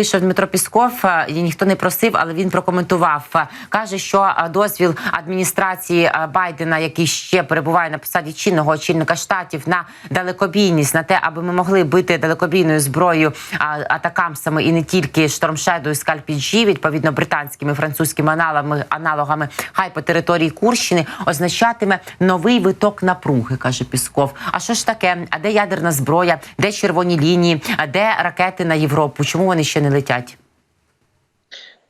вийшов Дмитро Пісков, е, і ніхто не просив, але він прокоментував. Е, Каже, що е, дозвіл адміністрації Байдена, який ще перебуває на посаді чинного очільника штатів, на далекобійність, на те, аби ми могли бити далекобійною зброєю атакамсами і не тільки штормшеду скальпіджі, відповідно британськими французькими аналогами, аналогами, хай по території Курщини, означатиме новий виток напруги, каже Пісков. А що ж таке? А де ядерна зброя? Де червоні лінії? А де ракети на Європу? Чому вони ще не летять?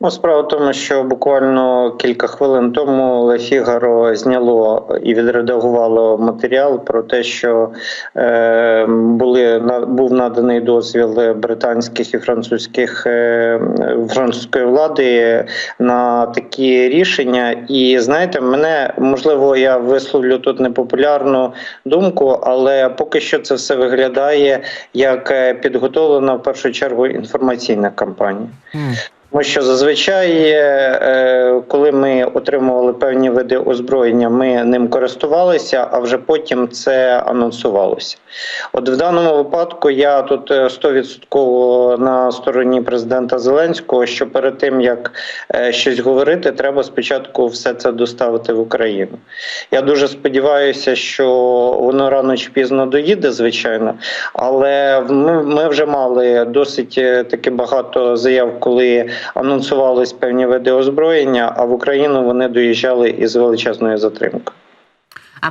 Ну, справа в тому, що буквально кілька хвилин тому Ле Фігаро зняло і відредагувало матеріал про те, що е, були на був наданий дозвіл британських і французьких е, французької влади на такі рішення. І знаєте, мене можливо, я висловлю тут непопулярну думку, але поки що це все виглядає як е, підготовлена в першу чергу інформаційна кампанія. М. Тому що зазвичай, е, коли ми отримували певні види озброєння, ми ним користувалися, а вже потім це анонсувалося. От в даному випадку я тут е, 100% на стороні президента Зеленського, що перед тим як е, щось говорити, треба спочатку все це доставити в Україну. Я дуже сподіваюся, що воно рано чи пізно доїде, звичайно, але ми, ми вже мали досить е, таки багато заяв, коли анонсувались певні види озброєння, а в Україну вони доїжджали із величезною затримкою.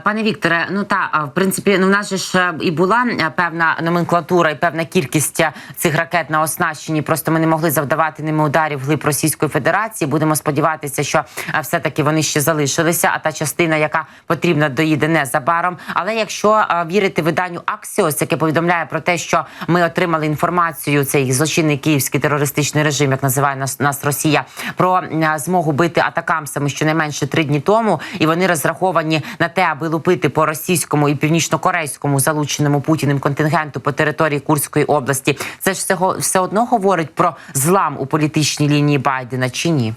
Пане Вікторе, ну та в принципі, ну в нас же ж е, і була е, певна номенклатура і певна кількість е, цих ракет на оснащенні. Просто ми не могли завдавати ними ударів глиб Російської Федерації. Будемо сподіватися, що все таки вони ще залишилися. А та частина, яка потрібна, доїде незабаром. Але якщо вірити виданню Axios, яке повідомляє про те, що ми отримали інформацію, цей злочинний київський терористичний режим, як називає нас, нас Росія, про змогу бити атакамсами щонайменше три дні тому, і вони розраховані на те, аби лупити по російському і північно-корейському залученому путіним контингенту по території Курської області. Це ж всього все одно говорить про злам у політичній лінії Байдена чи ні?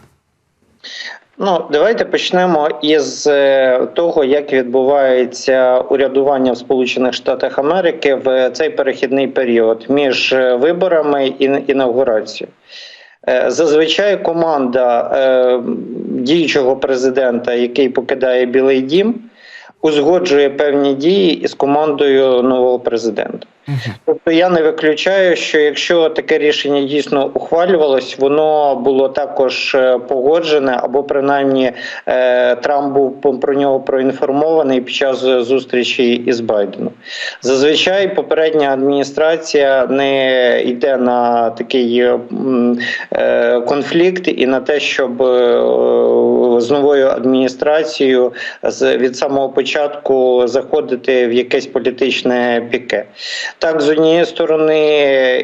Ну, давайте почнемо із е, того, як відбувається урядування в Сполучених Штатах Америки в цей перехідний період між е, виборами і інаугурацією. Е, Зазвичай команда е, діючого президента, який покидає Білий Дім, узгоджує певні дії із командою нового президента. Тобто я не виключаю, що якщо таке рішення дійсно ухвалювалось, воно було також е, погоджене, або принаймні е, Трамп був про нього проінформований під час зустрічі із Байденом. Зазвичай попередня адміністрація не йде на такий е, конфлікт і на те, щоб з новою адміністрацією від самого початку заходити в якесь політичне піке. Так, з однієї сторони,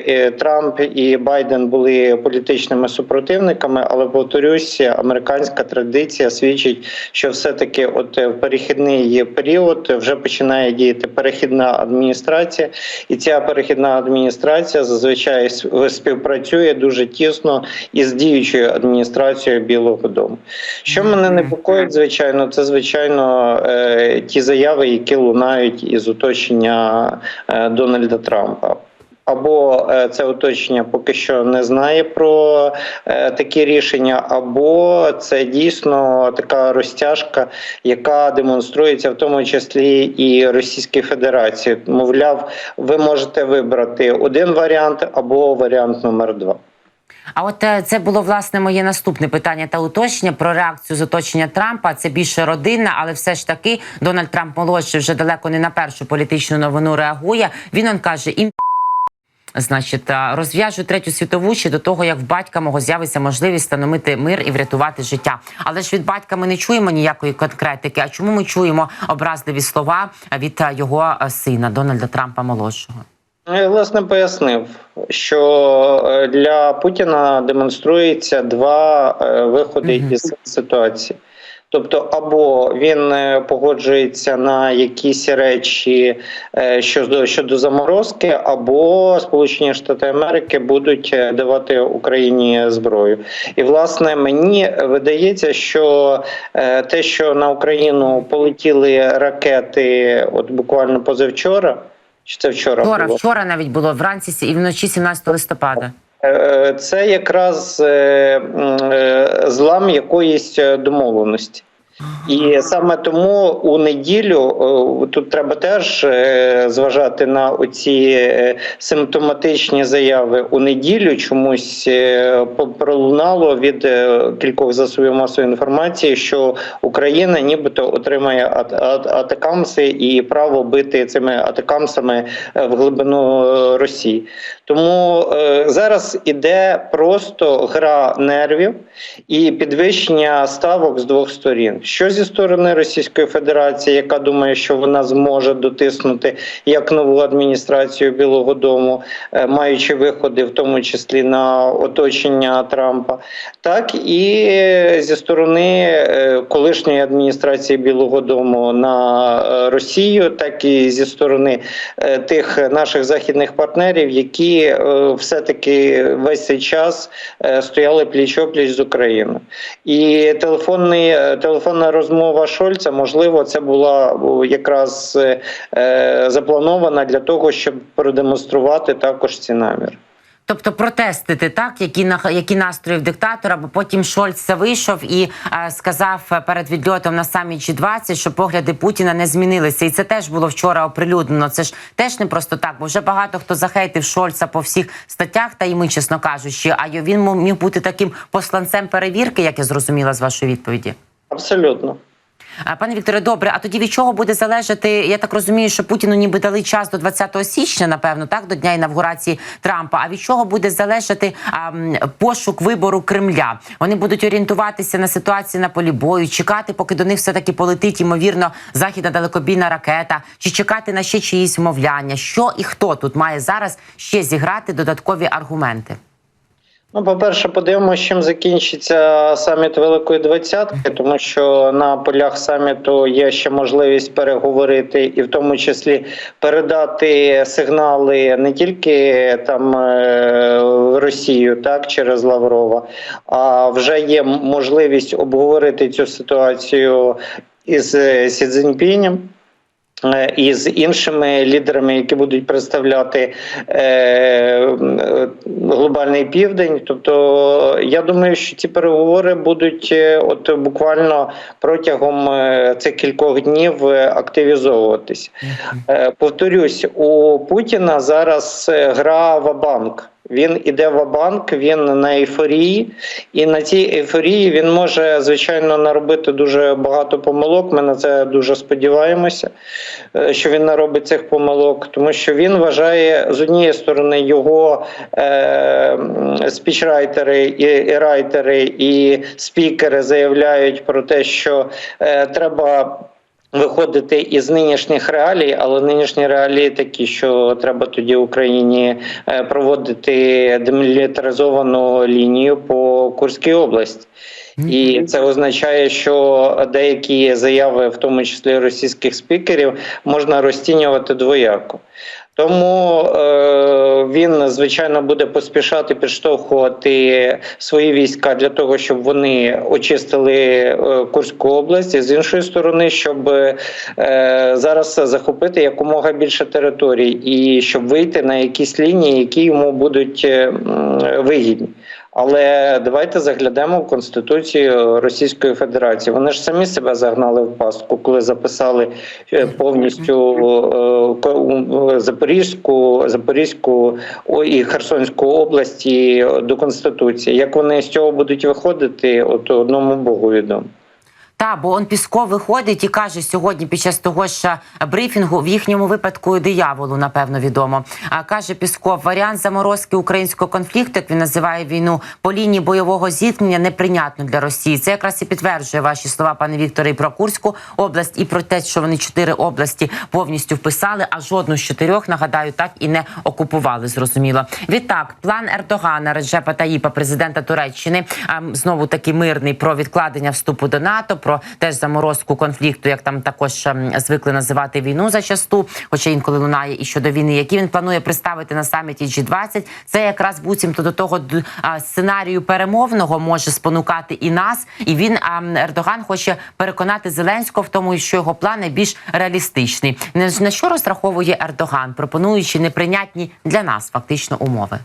е, Трамп і Байден були політичними супротивниками, але повторюсь, американська традиція свідчить, що все-таки, от в перехідний період, вже починає діяти перехідна адміністрація, і ця перехідна адміністрація зазвичай співпрацює дуже тісно із діючою адміністрацією Білого Дому. Що мене непокоїть, звичайно, це звичайно е, ті заяви, які лунають із оточення е, Дональда Трампа. Або е, це оточення поки що не знає про е, такі рішення, або це дійсно така розтяжка, яка демонструється в тому числі і Російській Федерації. Мовляв, ви можете вибрати один варіант або варіант номер два. А от е, це було власне моє наступне питання та уточнення про реакцію з оточення Трампа. Це більше родинна, але все ж таки Дональд Трамп молодший вже далеко не на першу політичну новину реагує. Він он каже ім. Значить, розв'яжу третю світову ще до того, як в батька мого з'явиться можливість встановити мир і врятувати життя. Але ж від батька ми не чуємо ніякої конкретики. А чому ми чуємо образливі слова від е, його е, сина Дональда Трампа молодшого? Ну, Я власне пояснив, що е, для Путіна демонструється два е, виходи Мгм. із ситуації. Тобто, або він е, погоджується на якісь речі щодо щодо заморозки, або Сполучені Штати Америки будуть давати Україні зброю. І власне мені видається, що те, що на Україну полетіли ракети, от буквально позавчора, чи це вчора Вчора, було? вчора навіть було вранці і вночі 17 листопада. Е, Це якраз е, е, злам якоїсь е, домовленості. І саме тому у неділю е, тут треба теж е, зважати на оці е, симптоматичні заяви. У неділю чомусь пролунало від кількох засобів масової інформації, що Україна нібито отримає ат- ат- атакамси і право бити цими атакамсами в глибину Росії. Тому зараз іде просто гра нервів і підвищення ставок з двох сторін. Що зі сторони Російської Федерації, яка думає, що вона зможе дотиснути як нову адміністрацію Білого Дому, е, маючи виходи, в тому числі на оточення Трампа, так і е, зі сторони е, колишньої адміністрації Білого Дому на Росію, так і зі сторони тих наших західних партнерів, які все-таки весь цей час стояли пліч-опліч з Україною. І телефонний, телефонна розмова Шольца, можливо, це була якраз е, е, запланована для того, щоб продемонструвати також ці наміри. Тобто протестити так, які на які настрої диктатора, бо потім Шольц вийшов і е, сказав е, перед відльотом на саміт G20, що погляди Путіна не змінилися, і це теж було вчора оприлюднено. Це ж теж не просто так, бо вже багато хто захейтив Шольца по всіх статтях, та й ми, чесно кажучи, а він міг бути таким посланцем перевірки, як я зрозуміла з вашої відповіді. Абсолютно. Пане Вікторе, добре. А тоді від чого буде залежати? Я так розумію, що Путіну ніби дали час до 20 січня, напевно, так до дня інавгурації Трампа. А від чого буде залежати а, пошук вибору Кремля? Вони будуть орієнтуватися на ситуацію на полі бою, чекати, поки до них все таки полетить ймовірно західна далекобійна ракета, чи чекати на ще чиїсь вмовляння? Що і хто тут має зараз ще зіграти додаткові аргументи? Ну, по-перше, подивимося, чим закінчиться саміт Великої Двадцятки, тому що на полях саміту є ще можливість переговорити і в тому числі передати сигнали не тільки там е, Росію, так через Лаврова, а вже є можливість обговорити цю ситуацію із е, Сі. Е, І з іншими лідерами, які будуть представляти е, глобальний південь. Тобто, я думаю, що ці переговори будуть е, от буквально протягом е, цих кількох днів активізовуватися. Е, Повторюсь, у Путіна зараз гра в банк. Він іде в банк, він на ейфорії, і на цій ейфорії він може звичайно наробити дуже багато помилок. Ми на це дуже сподіваємося, е, що він наробить цих помилок, тому що він вважає з однієї сторони його е, спічрайтери і, і райтери і спікери заявляють про те, що е, треба. Виходити із нинішніх реалій, але нинішні реалії такі, що треба тоді Україні е, проводити демілітаризовану лінію по Курській області. І це означає, що деякі заяви, в тому числі російських спікерів, можна розцінювати двояко. Тому е, він звичайно буде поспішати підштовхувати свої війська для того, щоб вони очистили е, Курську область, і з іншої сторони, щоб е, зараз захопити якомога більше територій, і щоб вийти на якісь лінії, які йому будуть е, вигідні. Але давайте заглянемо в конституцію Російської Федерації. Вони ж самі себе загнали в пастку, коли записали е, повністю е, е, Запорізьку, Запорізьку і Херсонську області до конституції. Як вони з цього будуть виходити, от одному Богу відомо. Та, бо он Пісков виходить і каже сьогодні під час того ж е, брифінгу, в їхньому випадку дияволу, напевно, відомо. А каже Пісков, варіант заморозки українського конфлікту, як він називає війну, по лінії бойового зіткнення неприйнятно для Росії. Це якраз і підтверджує ваші слова, пане Вікторе, і про Курську область, і про те, що вони чотири області повністю вписали, а жодну з чотирьох, нагадаю, так і не окупували. Зрозуміло. Відтак, план Ердогана Реджепа Таїпа, президента Туреччини, ем, знову таки мирний про відкладення вступу до НАТО, про теж заморозку конфлікту, як там також ем, звикли називати війну зачасту, хоча інколи лунає і щодо війни, які він планує представити на саміті G20. Це якраз буцімто до того сценарію перемовного може спонукати і нас. І він ем, Ердоган хоче переконати Зеленського в тому, що його плани більш реалістичні. На що розраховує Ердоган, пропонуючи неприйнятні для нас фактично умови.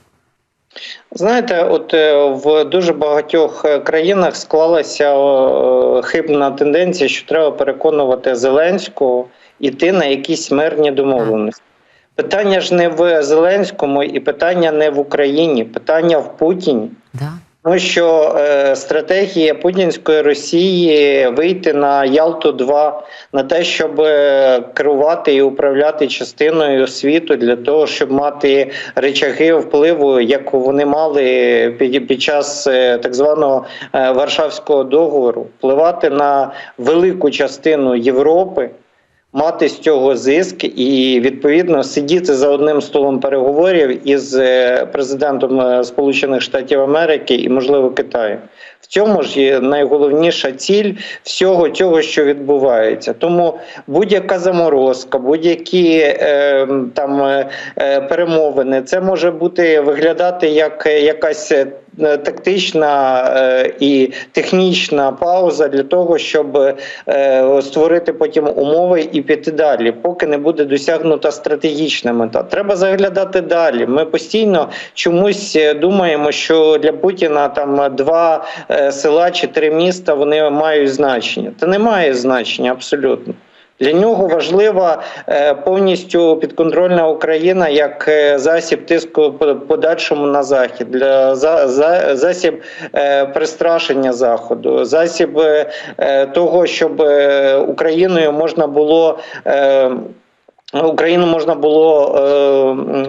Знаєте, от е, в дуже багатьох е, країнах склалася е, хибна тенденція, що треба переконувати Зеленського йти на якісь мирні домовленості. Питання ж не в Зеленському і питання не в Україні, питання в Путіні. Да. Тому що е, стратегія путінської Росії вийти на Ялту 2 на те, щоб е, керувати і управляти частиною світу для того, щоб мати речаги впливу, як вони мали під, під час е, так званого е, Варшавського договору, впливати на велику частину Європи. Мати з цього зиск і відповідно сидіти за одним столом переговорів із е, президентом е, Сполучених Штатів Америки і можливо Китаю. В цьому ж є найголовніша ціль всього цього, що відбувається. Тому будь-яка заморозка, будь-які е, там е, е, перемовини, це може бути виглядати як якась. Е, Тактична е, і технічна пауза для того, щоб е, створити потім умови і піти далі, поки не буде досягнута стратегічна мета. Треба заглядати далі. Ми постійно чомусь думаємо, що для Путіна там два села чи три міста вони мають значення. Та немає значення абсолютно. Для нього важлива е, повністю підконтрольна Україна як е, засіб тиску по- подальшому на захід, для за, за, засіб е, пристрашення заходу, засіб того, щоб Україною можна було. Україну можна було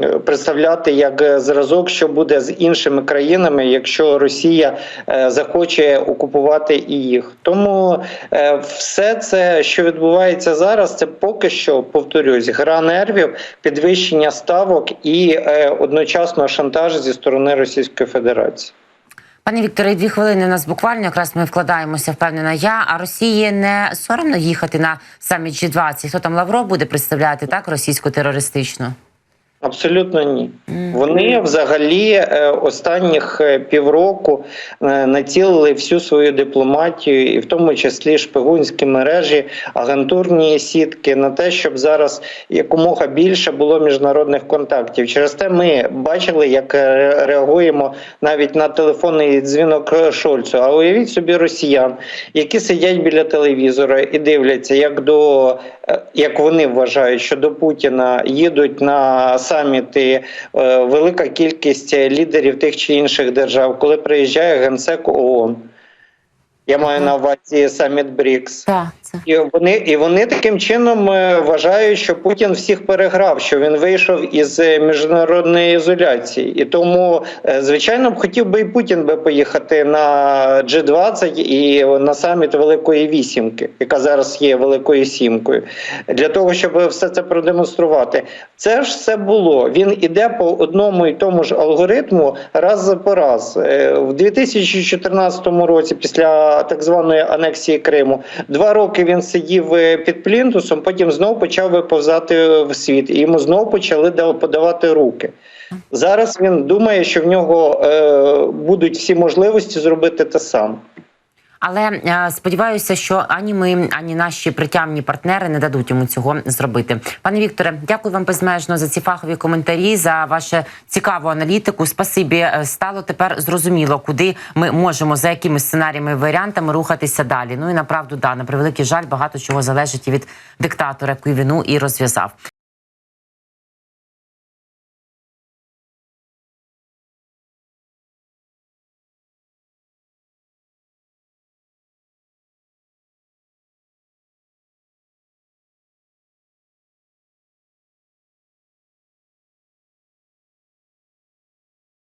е, представляти як зразок, що буде з іншими країнами, якщо Росія е, захоче окупувати і їх. Тому е, все це, що відбувається зараз, це поки що повторюсь, гра нервів, підвищення ставок і е, одночасно шантаж зі сторони Російської Федерації. Пане Вікторе, дві хвилини у нас буквально якраз ми вкладаємося, впевнена я. А Росії не соромно їхати на саміт G20? Хто там Лавров буде представляти так російську терористичну? Абсолютно ні. Вони взагалі е, останніх е, півроку е, націлили всю свою дипломатію, і в тому числі шпигунські мережі, агентурні сітки на те, щоб зараз якомога більше було міжнародних контактів. Через те ми бачили, як реагуємо навіть на телефонний дзвінок Шольцу. А уявіть собі росіян, які сидять біля телевізора і дивляться, як до як вони вважають, що до Путіна їдуть на саміти е, велика кількість лідерів тих чи інших держав, коли приїжджає генсек ООН. Я маю на увазі саміт БРІКС. Так, це І вони, і вони таким чином е, вважають, що Путін всіх переграв, що він вийшов із е, міжнародної ізоляції. І тому, е, звичайно, б хотів би і Путін би поїхати на G20 і на саміт Великої Вісімки, яка зараз є Великою Сімкою, для того, щоб все це продемонструвати. Це ж все було. Він іде по одному і тому ж алгоритму раз по раз. В 2014 році, після так званої анексії Криму, два роки він сидів е, під плінтусом, потім знову почав виповзати в світ, і йому знову почали подавати руки. Зараз він думає, що в нього е, будуть всі можливості зробити те саме. Але е, сподіваюся, що ані ми, ані наші притямні партнери не дадуть йому цього зробити. Пане Вікторе, дякую вам безмежно за ці фахові коментарі, за вашу цікаву аналітику. Спасибі, Е, стало тепер зрозуміло, куди ми можемо за якими сценаріями варіантами рухатися далі. Ну і направду да на превеликий жаль, багато чого залежить і від диктатора, який війну і розв'язав.